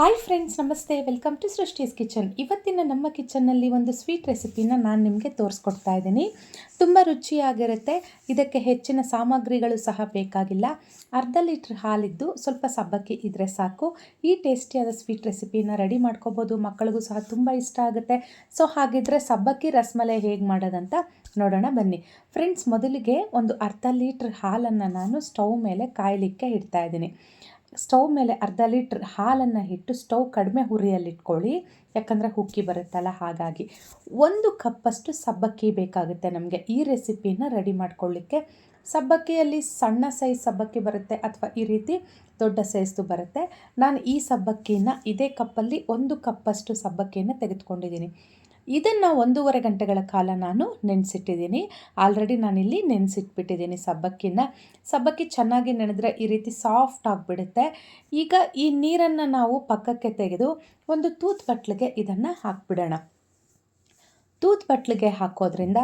Hi friends ನಮಸ್ತೆ. Welcome to Srishti's kitchen ಇವತ್ತಿನ ನಮ್ಮ ಕಿಚನ್ನಲ್ಲಿ ಒಂದು ಸ್ವೀಟ್ ರೆಸಿಪಿನ ನಾನು ನಿಮಗೆ ತೋರಿಸ್ಕೊಡ್ತಾ ಇದ್ದೀನಿ. ತುಂಬ ರುಚಿಯಾಗಿರುತ್ತೆ. ಇದಕ್ಕೆ ಹೆಚ್ಚಿನ ಸಾಮಗ್ರಿಗಳು ಸಹ ಬೇಕಾಗಿಲ್ಲ. ಅರ್ಧ ಲೀಟ್ರ್ ಹಾಲಿದ್ದು ಸ್ವಲ್ಪ ಸಬ್ಬಕ್ಕಿ ಇದ್ದರೆ ಸಾಕು. ಈ ಟೇಸ್ಟಿಯಾದ ಸ್ವೀಟ್ ರೆಸಿಪಿನ ರೆಡಿ ಮಾಡ್ಕೋಬೋದು. ಮಕ್ಕಳಿಗೂ ಸಹ ತುಂಬ ಇಷ್ಟ ಆಗುತ್ತೆ. ಸೊ ಹಾಗಿದ್ರೆ ಸಬ್ಬಕ್ಕಿ ರಸಮಲೈ ಹೇಗೆ ಮಾಡೋದಂತ ನೋಡೋಣ ಬನ್ನಿ. ಫ್ರೆಂಡ್ಸ್ ಮೊದಲಿಗೆ ಒಂದು ಅರ್ಧ ಲೀಟ್ರ್ ಹಾಲನ್ನು ನಾನು ಸ್ಟವ್ ಮೇಲೆ ಕಾಯಲಿಕ್ಕೆ ಇಡ್ತಾ ಇದ್ದೀನಿ. ಸ್ಟವ್ ಮೇಲೆ ಅರ್ಧ ಲೀಟ್ರ್ ಹಾಲನ್ನು ಇಟ್ಟು ಸ್ಟವ್ ಕಡಿಮೆ ಹುರಿಯಲ್ಲಿಟ್ಕೊಳ್ಳಿ. ಯಾಕಂದರೆ ಹುಕ್ಕಿ ಬರುತ್ತಲ್ಲ, ಹಾಗಾಗಿ. ಒಂದು ಕಪ್ಪಷ್ಟು ಸಬ್ಬಕ್ಕಿ ಬೇಕಾಗುತ್ತೆ ನಮಗೆ ಈ ರೆಸಿಪಿನ ರೆಡಿ ಮಾಡ್ಕೊಳ್ಳಿಕ್ಕೆ. ಸಬ್ಬಕ್ಕಿಯಲ್ಲಿ ಸಣ್ಣ ಸೈಜ್ ಸಬ್ಬಕ್ಕಿ ಬರುತ್ತೆ ಅಥವಾ ಈ ರೀತಿ ದೊಡ್ಡ ಸೈಜ್ದು ಬರುತ್ತೆ. ನಾನು ಈ ಸಬ್ಬಕ್ಕಿನ ಇದೇ ಕಪ್ಪಲ್ಲಿ ಒಂದು ಕಪ್ಪಷ್ಟು ಸಬ್ಬಕ್ಕಿಯನ್ನು ತೆಗೆದುಕೊಂಡಿದ್ದೀನಿ. ಇದನ್ನು ಒಂದೂವರೆ ಗಂಟೆಗಳ ಕಾಲ ನಾನು ನೆನೆಸಿಟ್ಟಿದ್ದೀನಿ. ಆಲ್ರೆಡಿ ನಾನಿಲ್ಲಿ ನೆನೆಸಿಟ್ಬಿಟ್ಟಿದ್ದೀನಿ ಸಬ್ಬಕ್ಕಿನ ಸಬ್ಬಕ್ಕಿ ಚೆನ್ನಾಗಿ ನೆನೆದ್ರೆ ಈ ರೀತಿ ಸಾಫ್ಟ್ ಆಗಿಬಿಡುತ್ತೆ. ಈಗ ಈ ನೀರನ್ನು ನಾವು ಪಕ್ಕಕ್ಕೆ ತೆಗೆದು ಒಂದು ತೂತ್ ಬಟ್ಲಿಗೆ ಇದನ್ನು ಹಾಕ್ಬಿಡೋಣ. ತೂತ್ ಬಟ್ಲಿಗೆ ಹಾಕೋದ್ರಿಂದ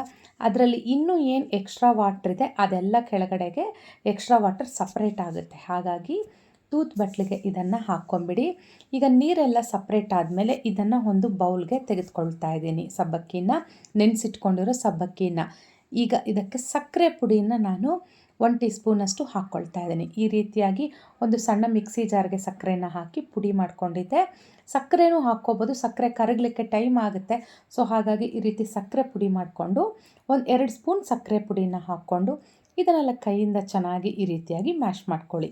ಅದರಲ್ಲಿ ಇನ್ನೂ ಏನು ಎಕ್ಸ್ಟ್ರಾ ವಾಟ್ರ್ ಇದೆ ಅದೆಲ್ಲ ಕೆಳಗಡೆಗೆ ಎಕ್ಸ್ಟ್ರಾ ವಾಟರ್ ಸಪ್ರೇಟ್ ಆಗುತ್ತೆ. ಹಾಗಾಗಿ ತೂತ್ ಬಟ್ಲಿಗೆ ಇದನ್ನು ಹಾಕ್ಕೊಂಬಿಡಿ. ಈಗ ನೀರೆಲ್ಲ ಸಪ್ರೇಟ್ ಆದಮೇಲೆ ಇದನ್ನು ಒಂದು ಬೌಲ್ಗೆ ತೆಗೆದುಕೊಳ್ತಾ ಇದ್ದೀನಿ. ಸಬ್ಬಕ್ಕಿನ, ನೆನೆಸಿಟ್ಕೊಂಡಿರೋ ಸಬ್ಬಕ್ಕಿನ. ಈಗ ಇದಕ್ಕೆ ಸಕ್ಕರೆ ಪುಡಿನ ನಾನು ಒನ್ ಟೀ ಸ್ಪೂನಷ್ಟು ಹಾಕ್ಕೊಳ್ತಾ ಇದ್ದೀನಿ. ಈ ರೀತಿಯಾಗಿ ಒಂದು ಸಣ್ಣ ಮಿಕ್ಸಿ ಜಾರ್ಗೆ ಸಕ್ಕರೆನ ಹಾಕಿ ಪುಡಿ ಮಾಡ್ಕೊಂಡಿದ್ದೆ. ಸಕ್ಕರೆನೂ ಹಾಕ್ಕೋಬೋದು. ಸಕ್ಕರೆ ಕರಗಲಿಕ್ಕೆ ಟೈಮ್ ಆಗುತ್ತೆ. ಸೊ, ಹಾಗಾಗಿ ಈ ರೀತಿ ಸಕ್ಕರೆ ಪುಡಿ ಮಾಡಿಕೊಂಡು ಒಂದು ಎರಡು ಸ್ಪೂನ್ ಸಕ್ಕರೆ ಪುಡಿನ ಹಾಕ್ಕೊಂಡು ಇದನ್ನೆಲ್ಲ ಕೈಯಿಂದ ಚೆನ್ನಾಗಿ ಈ ರೀತಿಯಾಗಿ ಮ್ಯಾಶ್ ಮಾಡ್ಕೊಳ್ಳಿ.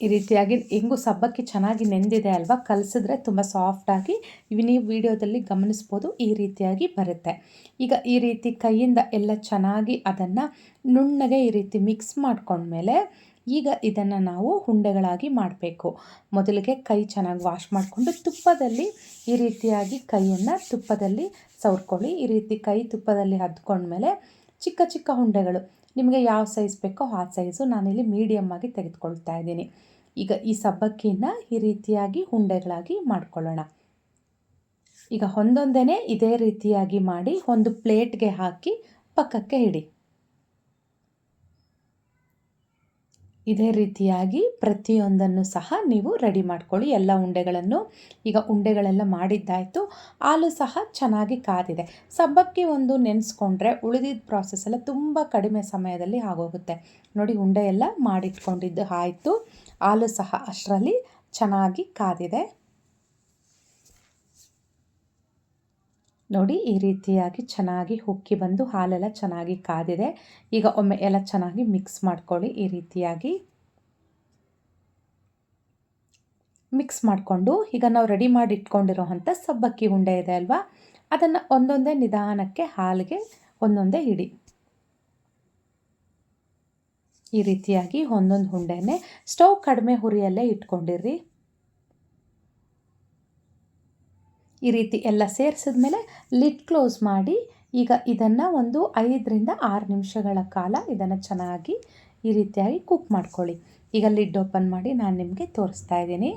ಈ ರೀತಿಯಾಗಿ ಹೆಂಗು ಸಬ್ಬಕ್ಕಿ ಚೆನ್ನಾಗಿ ನೆಂದಿದೆ ಅಲ್ವಾ? ಕಲಸಿದ್ರೆ ತುಂಬ ಸಾಫ್ಟಾಗಿ ಇವು ನೀವು ವಿಡಿಯೋದಲ್ಲಿ ಗಮನಿಸ್ಬೋದು ಈ ರೀತಿಯಾಗಿ ಬರುತ್ತೆ. ಈಗ ಈ ರೀತಿ ಕೈಯಿಂದ ಎಲ್ಲ ಚೆನ್ನಾಗಿ ಅದನ್ನು ನುಣ್ಣಗೆ ಈ ರೀತಿ ಮಿಕ್ಸ್ ಮಾಡ್ಕೊಂಡ್ಮೇಲೆ ಈಗ ಇದನ್ನು ನಾವು ಉಂಡೆಗಳಾಗಿ ಮಾಡಬೇಕು. ಮೊದಲಿಗೆ ಕೈ ಚೆನ್ನಾಗಿ ವಾಶ್ ಮಾಡಿಕೊಂಡು ತುಪ್ಪದಲ್ಲಿ ಈ ರೀತಿಯಾಗಿ ಕೈಯನ್ನು ತುಪ್ಪದಲ್ಲಿ ಸವರ್ಕೊಳ್ಳಿ. ಈ ರೀತಿ ಕೈ ತುಪ್ಪದಲ್ಲಿ ಹದ್ಕೊಂಡ್ಮೇಲೆ ಚಿಕ್ಕ ಚಿಕ್ಕ ಉಂಡೆಗಳು ನಿಮಗೆ ಯಾವ ಸೈಜ್ ಬೇಕೋ ಆ ಸೈಜು ನಾನಿಲ್ಲಿ ಮೀಡಿಯಮ್ ಆಗಿ ತೆಗೆದುಕೊಳ್ತಾ ಇದ್ದೀನಿ. ಈಗ ಈ ಸಬ್ಬಕ್ಕಿಯನ್ನು ಈ ರೀತಿಯಾಗಿ ಉಂಡೆಗಳಾಗಿ ಮಾಡ್ಕೊಳ್ಳೋಣ. ಈಗ ಒಂದೊಂದೇ ಇದೇ ರೀತಿಯಾಗಿ ಮಾಡಿ ಒಂದು ಪ್ಲೇಟ್ಗೆ ಹಾಕಿ ಪಕ್ಕಕ್ಕೆ ಇಡಿ. ಇದೇ ರೀತಿಯಾಗಿ ಪ್ರತಿಯೊಂದನ್ನು ಸಹ ನೀವು ರೆಡಿ ಮಾಡ್ಕೊಳ್ಳಿ. ಎಲ್ಲ ಉಂಡೆಗಳನ್ನು ಈಗ ಉಂಡೆಗಳೆಲ್ಲ ಮಾಡಿದ್ದಾಯಿತು. ಹಾಲು ಸಹ ಚೆನ್ನಾಗಿ ಕಾದಿದೆ. ಸಬ್ಬಕ್ಕಿ ಒಂದು ನೆನೆಸ್ಕೊಂಡ್ರೆ ಉಳಿದಿದ್ದ ಪ್ರಾಸೆಸ್ ಎಲ್ಲ ತುಂಬ ಕಡಿಮೆ ಸಮಯದಲ್ಲಿ ಆಗೋಗುತ್ತೆ. ನೋಡಿ ಉಂಡೆ ಎಲ್ಲ ಮಾಡಿಟ್ಕೊಂಡಿದ್ದು ಆಯಿತು. ಹಾಲು ಸಹ ಅಷ್ಟರಲ್ಲಿ ಚೆನ್ನಾಗಿ ಕಾದಿದೆ. ನೋಡಿ ಈ ರೀತಿಯಾಗಿ ಚೆನ್ನಾಗಿ ಉಕ್ಕಿ ಬಂದು ಹಾಲೆಲ್ಲ ಚೆನ್ನಾಗಿ ಕಾದಿದೆ. ಈಗ ಒಮ್ಮೆ ಎಲ್ಲ ಚೆನ್ನಾಗಿ ಮಿಕ್ಸ್ ಮಾಡ್ಕೊಳ್ಳಿ. ಈ ರೀತಿಯಾಗಿ ಮಿಕ್ಸ್ ಮಾಡಿಕೊಂಡು ಈಗ ನಾವು ರೆಡಿ ಮಾಡಿ ಇಟ್ಕೊಂಡಿರೋ ಅಂಥ ಸಬ್ಬಕ್ಕಿ ಉಂಡೆ ಇದೆ ಅಲ್ವಾ? ಅದನ್ನು ಒಂದೊಂದೇ ನಿಧಾನಕ್ಕೆ ಹಾಲಿಗೆ ಒಂದೊಂದೇ ಇಡಿ ಈ ರೀತಿಯಾಗಿ ಒಂದೊಂದು ಉಂಡೆನೇ ಸ್ಟವ್ ಕಡಿಮೆ ಹುರಿಯಲ್ಲೇ ಇಟ್ಕೊಂಡಿರ್ರಿ. ಈ ರೀತಿ ಎಲ್ಲ ಸೇರಿಸಿದ್ಮೇಲೆ ಲಿಡ್ ಕ್ಲೋಸ್ ಮಾಡಿ ಈಗ ಇದನ್ನು ಒಂದು ಐದರಿಂದ ಆರು ನಿಮಿಷಗಳ ಕಾಲ ಇದನ್ನು ಚೆನ್ನಾಗಿ ಈ ರೀತಿಯಾಗಿ ಕುಕ್ ಮಾಡ್ಕೊಳ್ಳಿ. ಈಗ ಲಿಡ್ ಓಪನ್ ಮಾಡಿ ನಾನು ನಿಮಗೆ ತೋರಿಸ್ತಾ ಇದ್ದೀನಿ.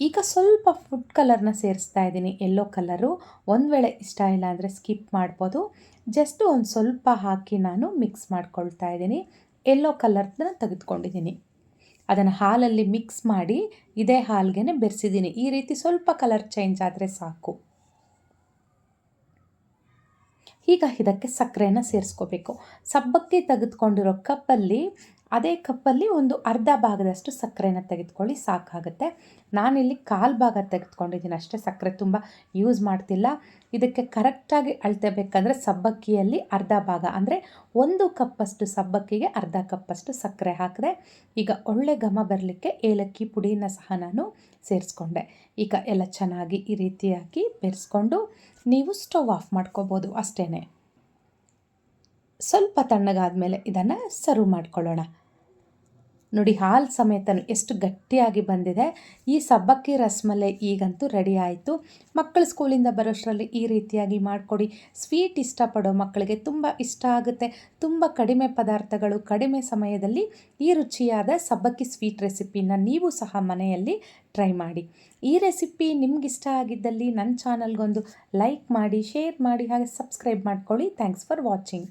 ಈಗ ಸ್ವಲ್ಪ ಫುಡ್ ಕಲರ್ನ ಸೇರಿಸ್ತಾ ಇದ್ದೀನಿ. Yellow colour. ಒಂದು ವೇಳೆ ಇಷ್ಟ ಇಲ್ಲ ಅಂದರೆ ಸ್ಕಿಪ್ ಮಾಡ್ಬೋದು. ಜಸ್ಟ್ ಒಂದು ಸ್ವಲ್ಪ ಹಾಕಿ ನಾನು ಮಿಕ್ಸ್ ಮಾಡ್ಕೊಳ್ತಾ ಇದ್ದೀನಿ. ಎಲ್ಲೋ ಕಲರ್ನ ತೆಗೆದುಕೊಂಡಿದ್ದೀನಿ. ಅದನ್ನು ಹಾಲಲ್ಲಿ ಮಿಕ್ಸ್ ಮಾಡಿ ಇದೇ ಹಾಲ್ಗೆ ಬೆರೆಸಿದ್ದೀನಿ ಈ ರೀತಿ ಸ್ವಲ್ಪ ಕಲರ್ ಚೇಂಜ್ ಆದರೆ ಸಾಕು. ಈಗ ಇದಕ್ಕೆ ಸಕ್ಕರೆನ ಸೇರಿಸ್ಕೋಬೇಕು. ಸಬ್ಬಕ್ಕಿ ತೆಗೆದುಕೊಂಡಿರೋ ಕಪ್ಪಲ್ಲಿ ಅದೇ ಕಪ್ಪಲ್ಲಿ ಒಂದು ಅರ್ಧ ಭಾಗದಷ್ಟು ಸಕ್ಕರೆನ ತೆಗೆದುಕೊಳ್ಳಿ, ಸಾಕಾಗುತ್ತೆ. ನಾನಿಲ್ಲಿ ಕಾಲು ಭಾಗ ತೆಗೆದುಕೊಂಡಿದ್ದೀನಿ, ಅಷ್ಟೇ ಸಕ್ಕರೆ ತುಂಬ ಯೂಸ್ ಮಾಡ್ತಿಲ್ಲ. ಇದಕ್ಕೆ ಕರೆಕ್ಟಾಗಿ ಅಳತೆ ಬೇಕಂದರೆ ಸಬ್ಬಕ್ಕಿಯಲ್ಲಿ ಅರ್ಧ ಭಾಗ, ಅಂದರೆ ಒಂದು ಕಪ್ಪಷ್ಟು ಸಬ್ಬಕ್ಕಿಗೆ ಅರ್ಧ ಕಪ್ಪಷ್ಟು ಸಕ್ಕರೆ ಹಾಕಿದೆ. ಈಗ ಒಳ್ಳೆ ಘಮ ಬರಲಿಕ್ಕೆ ಏಲಕ್ಕಿ ಪುಡಿನ ಸಹ ನಾನು ಸೇರಿಸ್ಕೊಂಡೆ. ಈಗ ಎಲ್ಲ ಚೆನ್ನಾಗಿ ಈ ರೀತಿಯಾಗಿ ಬೆರೆಸ್ಕೊಂಡು ನೀವು ಸ್ಟವ್ ಆಫ್ ಮಾಡ್ಕೋಬೋದು ಅಷ್ಟೇ ಸ್ವಲ್ಪ ತಣ್ಣಗಾದ ಮೇಲೆ ಇದನ್ನು ಸರ್ವ್ ಮಾಡ್ಕೊಳ್ಳೋಣ. ನೋಡಿ, ಹಾಲು ಸಮೇತ ಎಷ್ಟು ಗಟ್ಟಿಯಾಗಿ ಬಂದಿದೆ. ಈ ಸಬ್ಬಕ್ಕಿ ರಸಮಲೆ ಈಗಂತೂ ರೆಡಿ ಆಯಿತು. ಮಕ್ಕಳು ಸ್ಕೂಲಿಂದ ಬರೋಷ್ಟರಲ್ಲಿ ಈ ರೀತಿಯಾಗಿ ಮಾಡಿಕೊಡಿ. ಸ್ವೀಟ್ ಇಷ್ಟಪಡೋ ಮಕ್ಕಳಿಗೆ ತುಂಬ ಇಷ್ಟ ಆಗುತ್ತೆ. ತುಂಬ ಕಡಿಮೆ ಪದಾರ್ಥಗಳು ಕಡಿಮೆ ಸಮಯದಲ್ಲಿ ಈ ರುಚಿಯಾದ ಸಬ್ಬಕ್ಕಿ ಸ್ವೀಟ್ ರೆಸಿಪಿನ ನೀವು ಸಹ ಮನೆಯಲ್ಲಿ ಟ್ರೈ ಮಾಡಿ. ಈ ರೆಸಿಪಿ ನಿಮ್ಗಿಷ್ಟ ಆಗಿದ್ದಲ್ಲಿ ನನ್ನ ಚಾನಲ್ಗೊಂದು ಲೈಕ್ ಮಾಡಿ ಶೇರ್ ಮಾಡಿ, ಹಾಗೆ ಸಬ್ಸ್ಕ್ರೈಬ್ ಮಾಡ್ಕೊಳ್ಳಿ. Thanks for watching